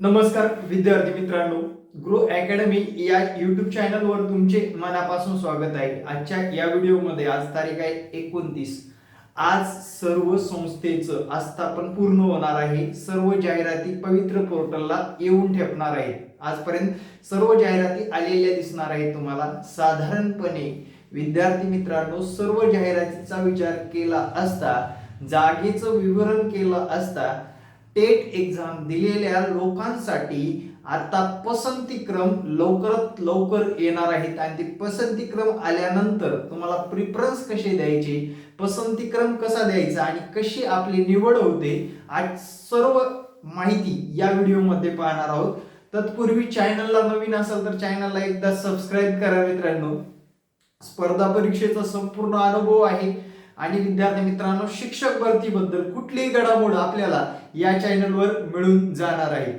नमस्कार विद्यार्थी मित्रांनो. ग्रो अकॅडमी या युट्यूब चॅनलवर तुमचे मनापासून स्वागत आहे. आजच्या या व्हिडिओमध्ये आज तारीख आहे एकोणतीस. आज सर्व संस्थेचं आस्थापन पूर्ण होणार आहे. सर्व जाहिराती पवित्र पोर्टलला येऊन ठेपणार आहेत. आजपर्यंत सर्व जाहिराती आलेल्या दिसणार आहेत तुम्हाला. साधारणपणे विद्यार्थी मित्रांनो सर्व जाहिरातीचा विचार केला असता जागेचं विवरण केलं असता टेट एक्झाम दिलेल्या लोकांसाठी आता पसंतीक्रम लवकरात लवकर येणार आहेत. आणि ते पसंतीक्रम आल्यानंतर तुम्हाला प्रिफरन्स कसे द्यायचे? पसंतीक्रम कसा द्यायचा? आणि कशी आपली निवड होते? आज सर्व माहिती या व्हिडिओमध्ये पाहणार आहोत. तत्पूर्वी चॅनलला नवीन असेल तर चॅनलला एकदा सबस्क्राईब करा मित्रांनो. स्पर्धा परीक्षेचा संपूर्ण अनुभव आहे. आणि विद्यार्थी मित्रांनो शिक्षक भरतीबद्दल कुठलीही घडामोड आपल्याला या चॅनलवर मिळून जाणार आहे.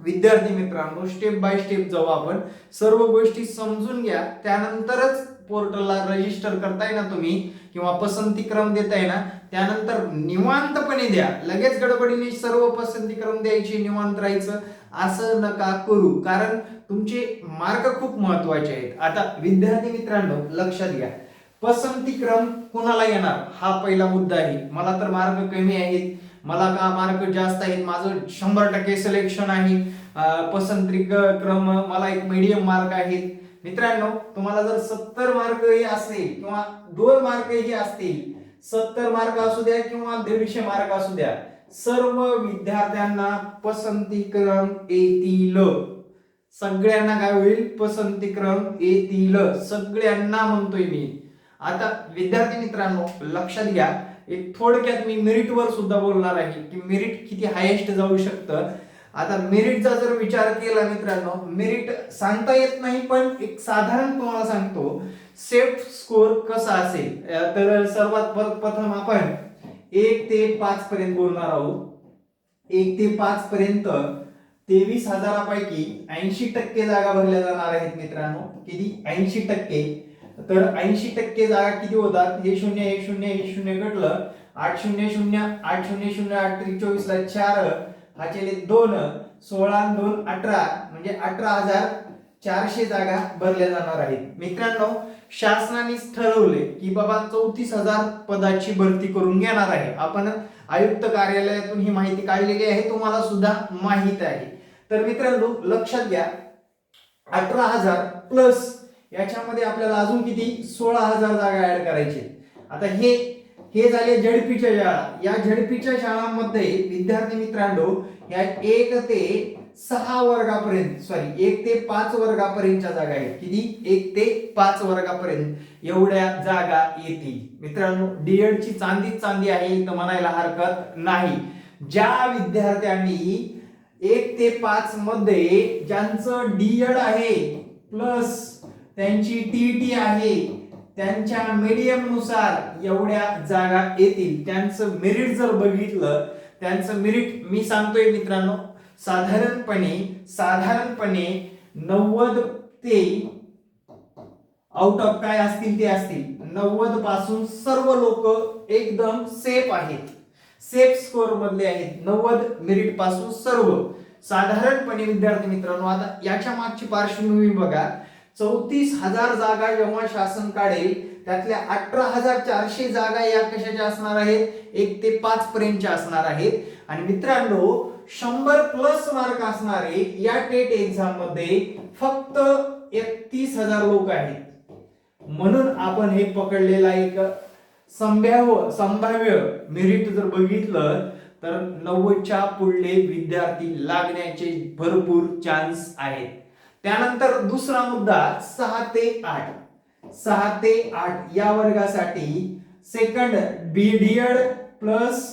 विद्यार्थी मित्रांनो स्टेप बाय स्टेप जाऊ आपण. सर्व गोष्टी समजून घ्या. त्यानंतरच पोर्टलला रजिस्टर करताय ना तुम्ही किंवा पसंतीक्रम देताय ना त्यानंतर निवांतपणे द्या. लगेच गडबडीने सर्व पसंतीक्रम द्यायची निवांत राहायचं असं नका करू. कारण तुमचे मार्क खूप महत्त्वाचे आहेत. आता विद्यार्थी मित्रांनो लक्षात घ्या. पसंतीक्रम कुणाला येणार? हा पहिला मुद्दा आहे. मला तर मार्क कमी आहेत. मला का मार्क जास्त आहेत? माझं शंभर टक्के सिलेक्शन आहे. पसंती क्रम मला एक मीडियम मार्क आहेत. मित्रांनो तुम्हाला जर सत्तर मार्क असतील किंवा दोन मार्क ही असतील सत्तर मार्क असू द्या किंवा दीडशे मार्क असू द्या सर्व विद्यार्थ्यांना पसंतीक्रम येतील. सगळ्यांना काय होईल? पसंतीक्रम येतील. सगळ्यांना म्हणतोय मी. आता विद्यार्थी मित्रांनो लक्षात घ्या एक थोडक्यात मी मेरिटवर सुद्धा बोलणार आहे की मेरिट किती हायेस्ट जाऊ शकतं. आता मेरिटचा जर विचार केला मित्रांनो मेरिट सांगता येत नाही पण एक साधारण तुम्हाला सांगतो सेफ स्कोर कसा असेल? तर सर्वात प्रथम आपण एक ते पाच पर्यंत बोलणार आहोत. एक ते पाच पर्यंत तेवीस हजारापैकी ऐंशी टक्के जागा भरल्या जाणार आहेत मित्रांनो. किती? ऐंशी टक्के. तर ऐंशी टक्के जागा किती होतात? हे शून्य हे शून्य हे शून्य घटलं. आठ शून्य शून्य आठ शून्य शून्य आठ चोवीस ला चार हा केले दोन सोळा दोन अठरा म्हणजे अठरा हजार चारशे जागा भरल्या जाणार आहेत. मित्रांनो शासनाने ठरवले की बाबा चौतीस हजार पदाची भरती करून घेणार आहे. आपण आयुक्त कार्यालयातून ही माहिती काढलेली आहे तुम्हाला सुद्धा माहीत आहे. तर मित्रांनो लक्षात घ्या अठरा हजार प्लस याच्यामध्ये आपल्याला अजून किती? सोळा हजार जागा ऍड करायचे आता हे हे झाले झडपीच्या शाळा. या झडपीच्या शाळांमध्ये विद्यार्थी मित्रांनो या एक ते सहा वर्गापर्यंत सॉरी एक ते पाच वर्गापर्यंतच्या जागा आहेत. किती? एक ते पाच वर्गापर्यंत एवढ्या जागा येतील. मित्रांनो डीएड ची चांदीच चांदी आहे तर म्हणायला हरकत नाही. ज्या विद्यार्थ्यांनी एक ते पाच मध्ये ज्यांचं डीएड आहे प्लस त्यांची टीईटी आहे. त्यांच्या मीडियमनुसार एवढ्या जागा येतील. त्यांचं मेरिट जर बघितलं त्यांचं मेरिट मी सांगतोय मित्रांनो साधारणपणे साधारणपणे नव्वद ते आउट ऑफ काय असतील ते असतील. नव्वदपासून सर्व लोक एकदम सेफ आहेत. सेफ स्कोर मधले आहेत. नव्वद मेरिटपासून सर्व. साधारणपणे विद्यार्थी मित्रांनो आता याच्या मागची पार्श्वभूमी बघा. चौतीस हजार जागा जेव्हा शासन काढेल त्यातल्या अठरा हजार चारशे जागा या कशाच्या असणार आहेत? एक ते पाच पर्यंतच्या असणार आहेत. आणि मित्रांनो शंभर प्लस मार्क असणारे या टेट एक्झाममध्ये फक्त एकतीस हजार लोक आहेत. म्हणून आपण हे पकडलेला एक संभाव्य संभाव्य मेरिट जर बघितलं तर नव्वदच्या पुढले विद्यार्थी लागण्याचे भरपूर चान्स आहेत. त्यानंतर दुसरा मुद्दा सहा ते आठ. सहा ते आठ या वर्गासाठी second BDEd plus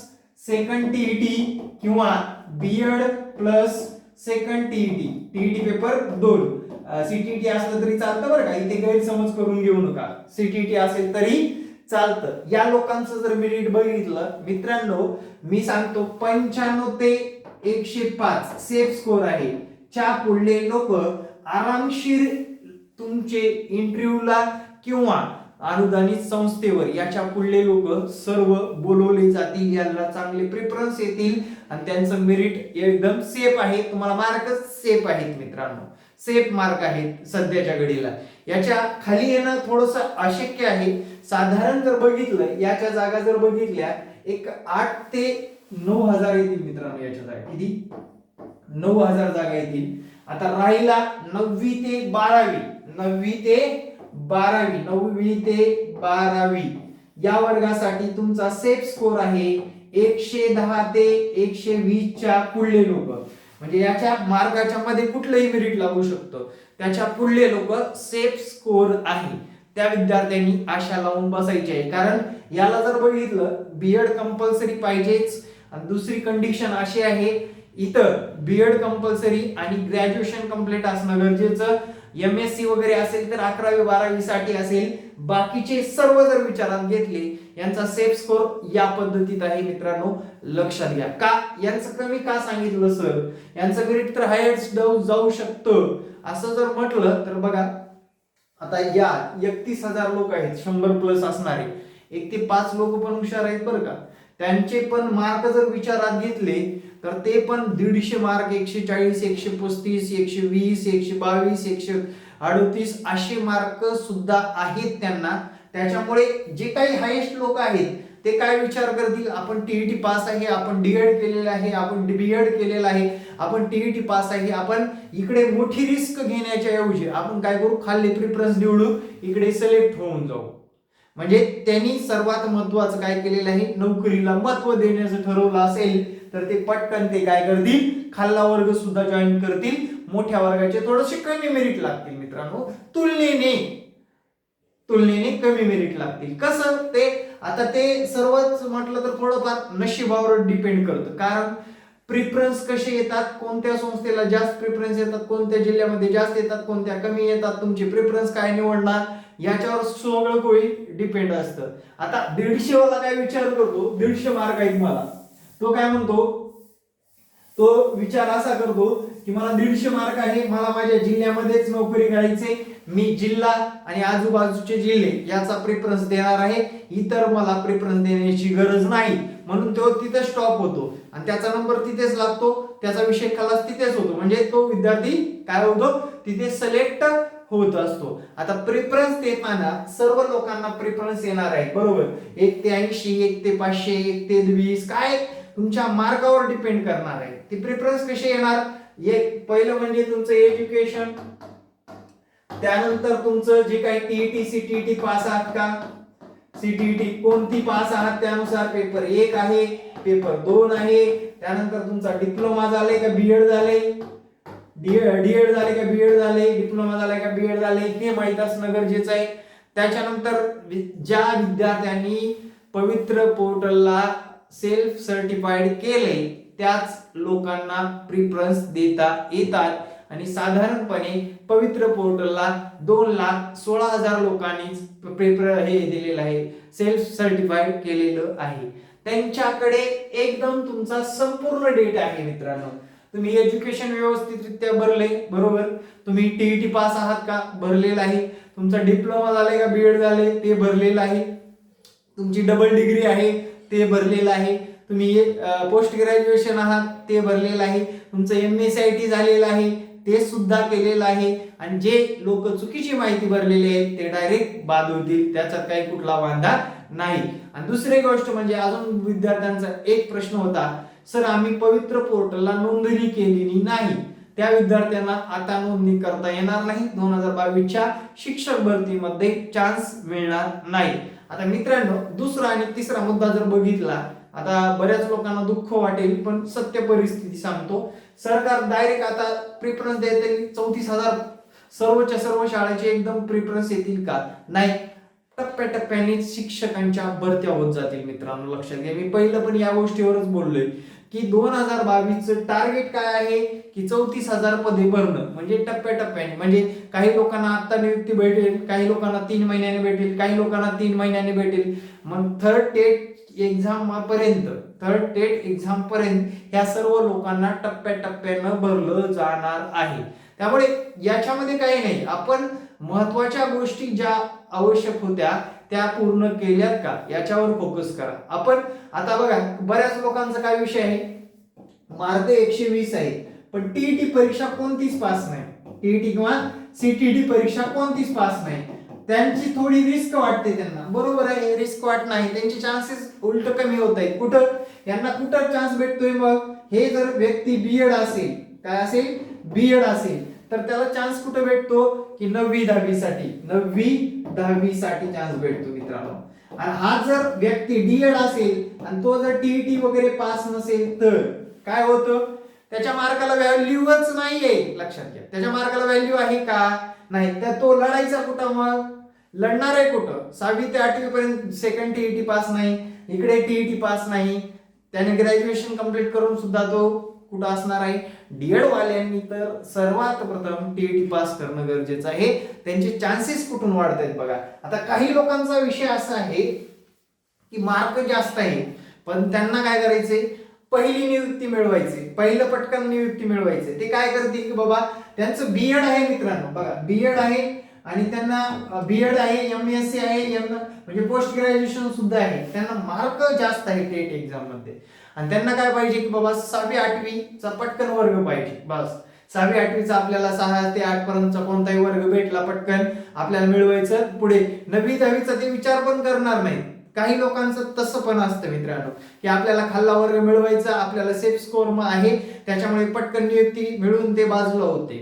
second TET किंवा BEd plus second TET TET paper दोन. सीटीटी असलं तरी चालतं बरं का? इथे गैरसमज करून घेऊ नका. सीटीटी असेल तरी चालतं. या लोकांचं जर मेरिट बघितलं मित्रांनो मी सांगतो पंच्याण्णव ते एकशे पाच. सेफ स्कोर आहे. च्या पुढले लोक आरामशीर तुमचे इंटरव्ह्यूला किंवा अनुदानित संस्थेवर याच्या पुढले लोक सर्व बोलवले जातील यांना चांगले प्रेफरन्स येतील आणि त्यांचं मेरिट एकदम सेफ आहे. तुम्हाला मार्कच सेफ आहेत मित्रांनो. सेफ मार्क आहेत सध्याच्या घडीला. याच्या खाली येणं थोडस अशक्य आहे. साधारण जर बघितलं याच्या जागा जर बघितल्या एक आठ ते नऊ हजार येतील मित्रांनो याच्या जागा. किती? नऊ हजार जागा येतील. आता राहिला नववी ते बारावी. नववी ते बारावी. नववी ते बारावी. या वर्गासाठी तुमचा सेफ स्कोर आहे एकशे दहा ते एकशे वीसच्या पुढले लोक. म्हणजे याच्या मार्गाच्या मध्ये कुठलंही मेरिट लागू शकतं. त्याच्या पुढले लोक सेफ स्कोर आहे. त्या विद्यार्थ्यांनी आशा लावून बसायची आहे. कारण याला जर बघितलं बीएड कंपल्सरी पाहिजेच. आणि दुसरी कंडिशन अशी आहे इथं बीएड कंपल्सरी आणि ग्रॅज्युएशन कंप्लीट असणं गरजेचं. एम एस सी वगैरे असेल तर अकरावी बारावी साठी असेल. बाकीचे सर्व जर विचारात घेतले यांचा सेफ स्कोर या पद्धतीत आहे मित्रांनो. लक्षात घ्या. का? यांचं कमी का सांगितलं सर यांचं ग्रेड तर हायर्स डाऊन जाऊ शकतं. असं जर म्हटलं तर बघा आता या एकतीस हजार लोक आहेत शंभर प्लस असणारे. एक ते पाच लोक पण हुशार आहेत बरं का. त्यांचे पण मार्क जर विचारात घेतले तर ते पण दीडशे मार्क एकशे चाळीस एकशे पस्तीस एकशे वीस एकशे बावीस एकशे अडतीस असे मार्क सुद्धा आहेत त्यांना. त्याच्यामुळे जे काही हायेस्ट लोक आहेत ते काय विचार करतील? आपण टीईटी पास आहे आपण डीएड केलेलं आहे आपण बीएड केलेलं आहे आपण टीईटी पास आहे. आपण इकडे मोठी रिस्क घेण्याच्या ऐवजी आपण काय करू? खाल्ले प्रिफरन्स निवडू इकडे सिलेक्ट होऊन जाऊ. म्हणजे त्यांनी सर्वात महत्वाचं काय केलेलं आहे? नोकरीला महत्त्व देण्याचं ठरवलं असेल तर ते पटकन ते काय करतील? खाल्ला वर्ग सुद्धा जॉईन करतील. मोठ्या वर्गाचे थोडेसे कमी मेरिट लागतील मित्रांनो. तुलनेने तुलनेने कमी मेरिट लागतील. कसं? ते आता ते सर्वच म्हटलं तर थोडंफार नशिबावर डिपेंड करतं. कारण प्रिफरन्स कसे येतात? कोणत्या संस्थेला जास्त प्रिफरन्स येतात? कोणत्या जिल्ह्यामध्ये जास्त येतात? कोणत्या कमी येतात? तुमचे प्रिफरन्स काय निवडणार? याच्यावर सगळं कोळी डिपेंड असतं. आता दीडशे वाला काय विचार करतो? दीडशे मार्क आहेत मला. तो काय म्हणतो? तो विचार असा करतो की मला दीडशे मार्क आहे मला माझ्या जिल्ह्यामध्येच नोकरी करायचे मी जिल्हा आणि आजूबाजूचे जिल्हे याचा प्रेफरन्स देणार आहे. इतर मला प्रेफरन्स देण्याची गरज नाही. म्हणून तो तिथे स्टॉप होतो. आणि त्याचा नंबर तिथेच लागतो. त्याचा विषय खलास तिथेच होतो. म्हणजे तो विद्यार्थी काय होतो? तिथे सिलेक्ट होत असतो. आता प्रेफरन्स देताना सर्व लोकांना प्रेफरन्स येणार आहे. बरोबर? एक ते ऐंशी एक ते पाचशे एक ते वीस काय? तुमच्या मार्कावर डिपेंड करणार आहे. ते प्रेफरन्स कसे येणार? एक पहिलं म्हणजे तुमचं एज्युकेशन त्यानंतर तुमचं जे काही टीईटी सीटीईटी पास आहात का? सीटीईटी कोणती पास आहात त्यानुसार पेपर एक आहे पेपर दोन आहे त्यानंतर तुमचा डिप्लोमा झालाय का बीएड झाले डीएड झाले का बीएड झाले डिप्लोमा झालाय का बीएड झाले हे माहीत असणं गरजेचं आहे. त्याच्यानंतर ज्या विद्यार्थ्यांनी पवित्र पोर्टलला सेल्फ सर्टिफाईड केले त्याच लोकांना प्रिफरन्स देता येतात. आणि साधारणपणे पवित्र पोर्टलला दोन लाख सोळा हजार लोकांनी प्रेफर हे दिलेलं आहे सेल्फ सर्टिफाईड केलेलं आहे. त्यांच्याकडे एकदम तुमचा संपूर्ण डेटा आहे मित्रांनो. तुम्ही एज्युकेशन व्यवस्थितरित्या भरले बरोबर? तुम्ही टीईटी पास आहात का? भरलेला आहे. तुमचा डिप्लोमा झालाय का? बीएड झाले ते भरलेलं आहे. तुमची डबल डिग्री आहे. ते भरलेलं आहे. तुम्ही पोस्ट ग्रॅज्युएशन आहात ते भरलेलं आहे. तुमचं एम एस आय टी झालेलं आहे ते सुद्धा केलेलं आहे. आणि जे लोक चुकीची माहिती भरलेली आहे ते डायरेक्ट बाद होतील त्याच्यात काही कुठला वांधा नाही. आणि दुसरी गोष्ट म्हणजे अजून विद्यार्थ्यांचा एक प्रश्न होता. सर आम्ही पवित्र पोर्टलला नोंदणी केलेली नाही. त्या विद्यार्थ्यांना आता नोंदणी करता येणार नाही. दोन हजार बावीसच्या शिक्षक भरतीमध्ये चान्स मिळणार नाही. आता मित्रांनो दुसरा आणि तिसरा मुद्दा जर बघितला आता बऱ्याच लोकांना दुःख वाटेल पण सत्य परिस्थिती सांगतो. सरकार डायरेक्ट आता प्रिफरन्स देते चौतीस हजार सर्वच्या सर्व शाळेचे एकदम प्रिफरन्स येतील का? नाही. टप्प्याटप्प्याने शिक्षकांच्या भरत्या होत जातील मित्रांनो लक्षात घ्या. मी पहिलं पण या गोष्टीवरच बोललोय की दोन हजार बावीसचं टार्गेट काय आहे? की चौतीस हजार पदे भरणं. म्हणजे टप्प्याटप्प्याने. म्हणजे काही लोकांना आता नियुक्ती भेटेल काही लोकांना तीन महिन्याने भेटेल काही लोकांना तीन महिन्याने भेटेल. मग थर्ड टेट एक्झाम पर्यंत थर्ड टेट एक्झाम पर्यंत ह्या सर्व लोकांना टप्प्याटप्प्यानं भरलं जाणार आहे. त्यामुळे याच्यामध्ये काही नाही. आपण महत्त्वाच्या गोष्टी ज्या आवश्यक होत्या त्या पूर्ण केल्यात का? याच्यावर फोकस करा. आपण आता बघा बऱ्याच लोकांचा काय विषय आहे? मार्क एकशे वीस आहे. पण टीईटी परीक्षा कोणतीच पास नाही. टीईटी किंवा सीटीटी परीक्षा कोणतीच पास नाही. त्यांची थोडी रिस्क वाटते त्यांना. बरोबर आहे? रिस्क वाट नाही. त्यांचे चान्सेस उलट कमी होत आहेत. कुठं? यांना कुठं चान्स भेटतोय मग? हे जर व्यक्ती बीएड असेल काय असेल? बीएड असेल. तर त्याला चान्स कुठे भेटतो? की नववी दहावी साठी नववी दहावी साठी चान्स भेटतो मित्रांनो. आणि हा जर व्यक्ती डीएड असेल आणि तो जर टीईटी वगैरे पास नसेल तर काय होतं? त्याच्या मार्काला व्हॅल्यूच नाहीये लक्षात घ्या. त्याच्या मार्काला व्हॅल्यू आहे का? नाही. तर तो लढायचा कुठं मग? लढणार आहे कुठं? सहावी ते आठवी पर्यंत सेकंड टीईटी पास नाही. इकडे टीईटी पास नाही. त्याने ग्रॅज्युएशन कंप्लीट करून सुद्धा तो कुठं असणार आहे? डीएड वाल्यांनी तर सर्वात प्रथम टीईटी पास करणं गरजेचं आहे. त्यांचे चान्सेस कुठून वाढत आहेत बघा. आता काही लोकांचा विषय असा आहे की मार्क जास्त आहे. पण त्यांना काय करायचे पहिली नियुक्ती मिळवायची. पहिलं पटकन नियुक्ती मिळवायचे. ते काय करतील की बाबा त्यांचं बीएड आहे मित्रांनो. बघा बीएड आहे आणि त्यांना बीएड आहे एम एस सी आहे एम म्हणजे पोस्ट ग्रॅज्युएशन सुद्धा आहे. त्यांना मार्क जास्त आहे टेट एक्झाममध्ये. आणि त्यांना काय पाहिजे की बाबा सहावी आठवीचा पटकन वर्ग पाहिजे बस. सहावी आठवीचा आपल्याला सहा ते आठ पर्यंतचा कोणताही वर्ग भेटला पटकन आपल्याला मिळवायचं पुढे. नववी दहावीचा ते विचार पण करणार नाही काही लोकांचं तसं पण असतं मित्रांनो की आपल्याला खाल्ला वर्ग मिळवायचा आपल्याला सेफ स्कोर आहे त्याच्यामुळे पटकन नियुक्ती मिळून ते बाजूला होते.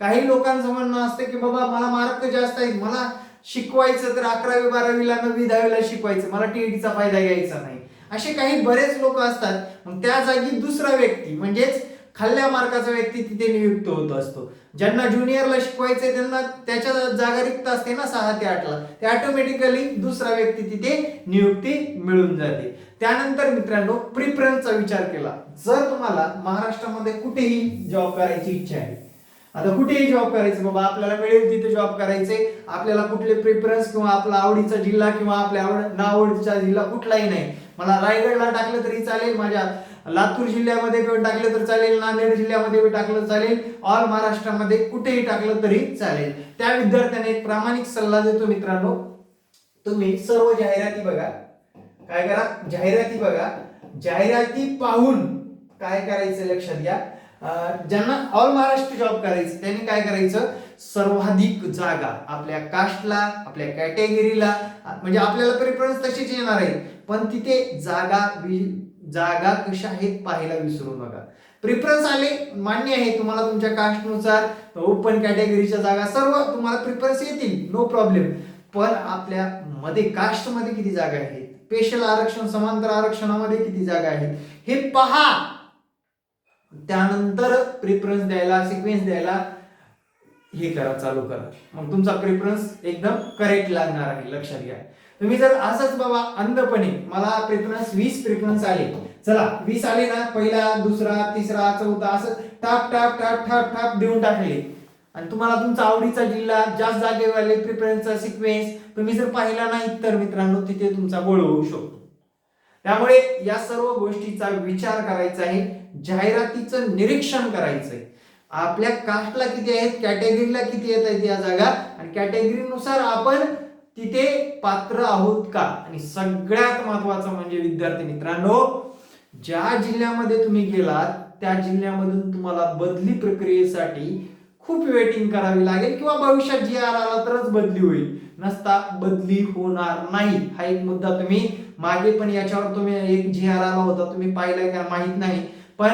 काही लोकांचं म्हणणं असतं की बाबा मला मार्क जास्त आहेत मला शिकवायचं तर अकरावी बारावीला नववी दहावीला शिकवायचं मला टीईटीचा फायदा घ्यायचा नाही. असे काही बरेच लोक असतात. मग त्या जागी दुसरा व्यक्ती म्हणजेच खाल्ल्या मार्काचा व्यक्ती तिथे नियुक्त होत असतो. ज्यांना ज्युनियरला शिकवायचंय त्यांना त्याच्या जागा रिक्त असते ना सहा ते आठला. ते ऑटोमॅटिकली दुसरा व्यक्ती तिथे नियुक्ती मिळून जाते. त्यानंतर मित्रांनो प्रिफरन्सचा विचार केला. जर तुम्हाला महाराष्ट्रामध्ये कुठेही जॉब करायची इच्छा आहे. आता कुठेही जॉब करायचं बाबा आपल्याला मिळेल तिथे जॉब करायचे. आपल्याला कुठले प्रिफरन्स किंवा आपला आवडीचा जिल्हा किंवा आपल्या आवड नावडीचा जिल्हा कुठलाही नाही. मला रायगडला टाकलं तरी चालेल माझ्या लातूर जिल्ह्यामध्ये टाकलं तर चालेल नांदेड जिल्ह्यामध्ये टाकलं चालेल ऑल महाराष्ट्रामध्ये कुठेही टाकलं तरी चालेल. त्या विद्यार्थ्याने एक प्रामाणिक सल्ला देतो मित्रांनो. तुम्ही सर्व जाहिराती बघा. काय करा? जाहिराती बघा. जाहिराती पाहून काय करायचं लक्षात घ्या. ज्यांना ऑल महाराष्ट्र जॉब करायचं त्यांनी काय करायचं? सर्वाधिक जागा आपल्या कास्टला आपल्या कॅटेगरीला म्हणजे आपल्याला प्रेफरन्स तशीच येणार आहे. पण तिथे जागा जागा कशा आहेत पाहायला विसरू नका प्रिफरन्स आले मान्य आहे तुम्हाला तुमच्या कास्टनुसार ओपन कॅटेगरीच्या जागा सर्व तुम्हाला प्रिफरन्स येतील नो प्रॉब्लेम पण आपल्या मध्ये कास्टमध्ये किती जागा आहेत? स्पेशल आरक्षण समांतर आरक्षणामध्ये किती जागा आहेत? हे पहा. त्यानंतर प्रिफरन्स द्यायला सिक्वेन्स द्यायला हे करा चालू करा. मग तुमचा प्रिफरन्स एकदम करेक्ट लागणार आहे लक्षात घ्या. तुम्ही जर असंच बाबा अंधपणे मला प्रिफरन्स वीस प्रेफरन्स आले. चला वीस आले ना पहिला दुसरा तिसरा चौथा असं टाप टाप टाप टाप टाप देऊन टाकले. आणि तुम्हाला तुमचा आवडीचा जिल्हा जास्त जागेवाले प्रिफरन्सचा सिक्वेन्स तुम्ही जर पाहिला नाही तर मित्रांनो तिथे तुमचा गोळ होऊ शकतो. त्यामुळे या सर्व गोष्टीचा विचार करायचा आहे जाहिरातीचं निरीक्षण करायचंय. आपल्या कास्टला किती आहेत? कॅटेगरीला किती येत आहेत या जागा? आणि कॅटेगरीनुसार आपण तिथे पात्र आहोत का? आणि सगळ्यात महत्वाचं म्हणजे विद्यार्थी मित्रांनो ज्या जिल्ह्यामध्ये तुम्ही गेलात त्या जिल्ह्यामधून तुम्हाला बदली प्रक्रियेसाठी खूप वेटिंग करावी लागेल किंवा भविष्यात जी आर आला तरच बदली होईल. नसता बदली होणार नाही. हा एक मुद्दा तुम्ही मागे पण याच्यावर तुम्ही एक जी आर आला होता तुम्ही पाहिला का? माहीत नाही. पण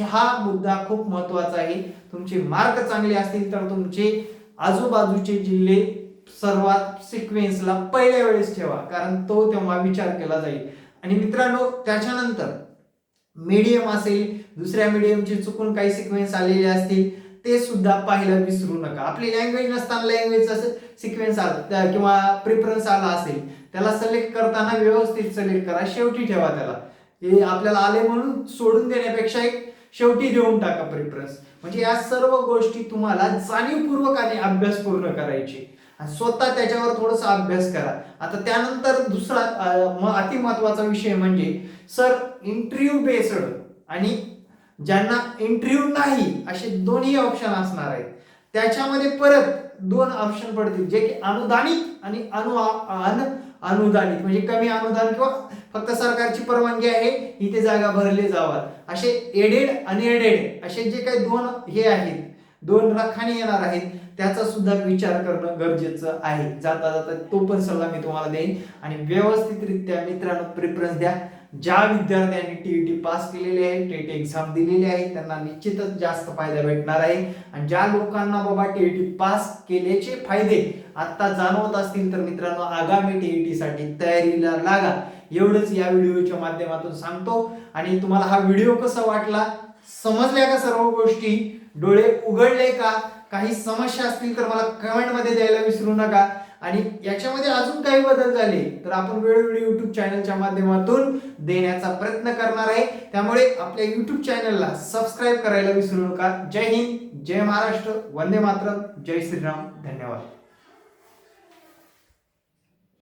हा मुद्दा खूप महत्त्वाचा आहे. तुमचे मार्क चांगले असतील तर तुमचे आजूबाजूचे जिल्हे सर्वात सिक्वेन्सला पहिल्या वेळेस ठेवा कारण तो तेव्हा विचार केला जाईल. आणि मित्रांनो त्याच्यानंतर मीडियम असेल दुसऱ्या मीडियमचे चुकून काही सिक्वेन्स आलेले असतील ते सुद्धा पाहायला विसरू नका. आपली लँग्वेज नसताना लँग्वेज सिक्वेन्स आला किंवा प्रिफरन्स आला असेल त्याला सिलेक्ट करताना व्यवस्थित सिलेक्ट करा. शेवटी ठेवा त्याला. हे आपल्याला आले म्हणून सोडून देण्यापेक्षा एक शेवटी देऊन टाका प्रिफरन्स म्हणजे या सर्व गोष्टी तुम्हाला जाणीवपूर्वक आणि अभ्यास पूर्ण करायचे. स्वतः त्याच्यावर थोडासा अभ्यास करा. आता त्यानंतर दुसरा अति महत्त्वाचा विषय म्हणजे सर इंटरव्ह्यू बेस्ड आणि ज्यांना इंटरव्ह्यू नाही असे दोन्ही ऑप्शन असणार आहेत. त्याच्यामध्ये परत दोन ऑप्शन पडतील. जे की अनुदानित आणि अनु अन अनुदानित. म्हणजे कमी अनुदान किंवा फक्त सरकारची परवानगी आहे इथे जागा भरले जावात असे एडेड आणि एडेड असे जे काही दोन हे आहेत दोन रखाने येणार आहेत त्याचा सुद्धा विचार करणं गरजेचं आहे. जाता जाता तो पण सल्ला मी तुम्हाला देईन. आणि व्यवस्थितरित्या मित्रांनो प्रिफरन्स द्या. ज्या विद्यार्थ्यांनी टीईटी पास केलेली आहे टेट एक्झाम दिलेली आहे त्यांना निश्चितच जास्त फायदा भेटणार आहे. आणि ज्या लोकांना बाबा टीईटी पास केल्याचे फायदे आता जाणवत असतील तर मित्रांनो आगामी टीईटी साठी तयारीला लागा. एवढंच या व्हिडिओच्या माध्यमातून सांगतो. आणि तुम्हाला हा व्हिडिओ कसा वाटला समजल्या का सर्व गोष्टी? डोळे उघडले का? काही समस्या असतील तर मला कमेंटमध्ये द्यायला विसरू नका. आणि याच्यामध्ये अजून काही बदल झाले तर आपण वेळोवेळी युट्यूब चॅनलच्या माध्यमातून देण्याचा प्रयत्न करणार आहे. त्यामुळे आपल्या युट्यूब चॅनलला सबस्क्राईब करायला विसरू नका. जय हिंद जय महाराष्ट्र वंदे मातरम जय श्रीराम. धन्यवाद.